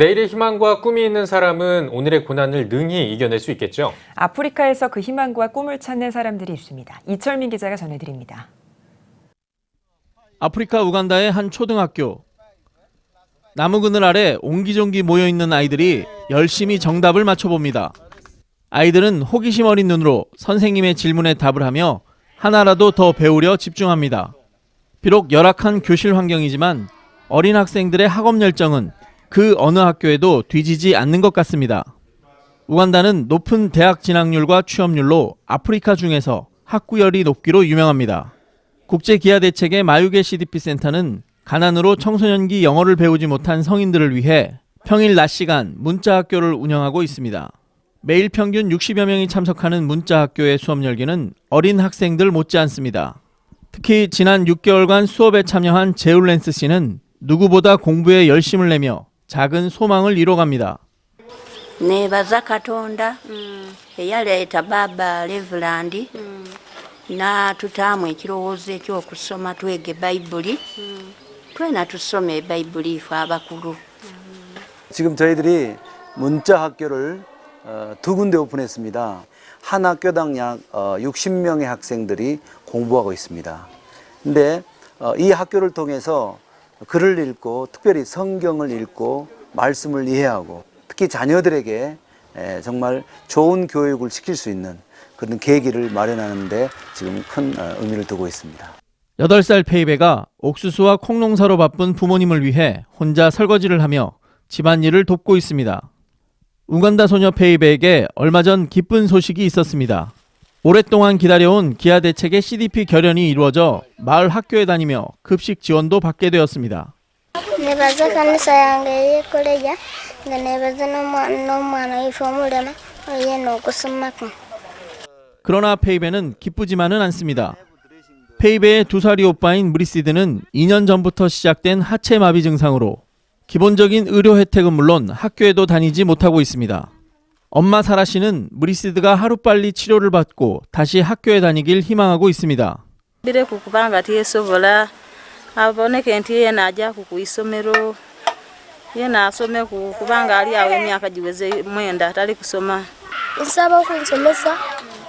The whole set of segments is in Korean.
내일의 희망과 꿈이 있는 사람은 오늘의 고난을 능히 이겨낼 수 있겠죠. 아프리카에서 그 희망과 꿈을 찾는 사람들이 있습니다. 이철민 기자가 전해드립니다. 아프리카 우간다의 한 초등학교. 나무 그늘 아래 옹기종기 모여 있는 아이들이 열심히 정답을 맞춰봅니다. 아이들은 호기심 어린 눈으로 선생님의 질문에 답을 하며 하나라도 더 배우려 집중합니다. 비록 열악한 교실 환경이지만 어린 학생들의 학업 열정은 그 어느 학교에도 뒤지지 않는 것 같습니다. 우간다는 높은 대학 진학률과 취업률로 아프리카 중에서 학구열이 높기로 유명합니다. 국제 기아 대책의 마유게 CDP 센터는 가난으로 청소년기 영어를 배우지 못한 성인들을 위해 평일 낮 시간 문자 학교를 운영하고 있습니다. 매일 평균 60여 명이 참석하는 문자 학교의 수업 열기는 어린 학생들 못지않습니다. 특히 지난 6개월간 수업에 참여한 제울렌스 씨는 누구보다 공부에 열심을 내며 작은 소망을 이뤄갑니다. neebaza katonda eyaleeta baaba levuland n'atutaamu ekirowoozo ekyokusoma twege bayibuli twena tusome ebayibuli ife abakulu 지금 저희들이 문자 학교를 어, 두 군데 오픈했습니다. 한 학교당 약 어, 60명의 학생들이 공부하고 있습니다. 근데 어, 이 학교를 통해서 글을 읽고 특별히 성경을 읽고 말씀을 이해하고 특히 자녀들에게 에, 정말 좋은 교육을 시킬 수 있는 그런 계기를 마련하는데 지금 큰 어, 의미를 두고 있습니다. 8살 페이베가 옥수수와 콩 농사로 바쁜 부모님을 위해 혼자 설거지를 하며 집안일을 돕고 있습니다. 우간다 소녀 페이베에게 얼마 전 기쁜 소식이 있었습니다. 오랫동안 기다려온 기아 대책의 CDP 결연이 이루어져 마을 학교에 다니며 급식 지원도 받게 되었습니다. okusomako 그러나 페이베는 기쁘지만은 않습니다. 페이베의 두 살이 오빠인 무리시드는 2년 전부터 시작된 하체 마비 증상으로 기본적인 의료 혜택은 물론 학교에도 다니지 못하고 있습니다. 엄마 사라 씨는 무리시드가 하루빨리 치료를 받고 다시 학교에 다니길 희망하고 있습니다. bire ku kubanga teyesobola aboneke nti yena ajjaku ku isomero yena asome ku kubanga ali awo emyaka giweze mwenda tali kusoma nsaba okunsomesa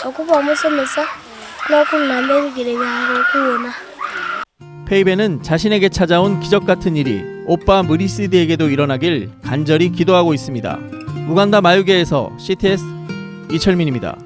okuba omusomesa n'okunnamba ebigere byange okuwona 페이베는 자신에게 찾아온 기적 같은 일이 오빠 무리시드에게도 일어나길 간절히 기도하고 있습니다. 우간다 마유계에서 CTS 이철민입니다.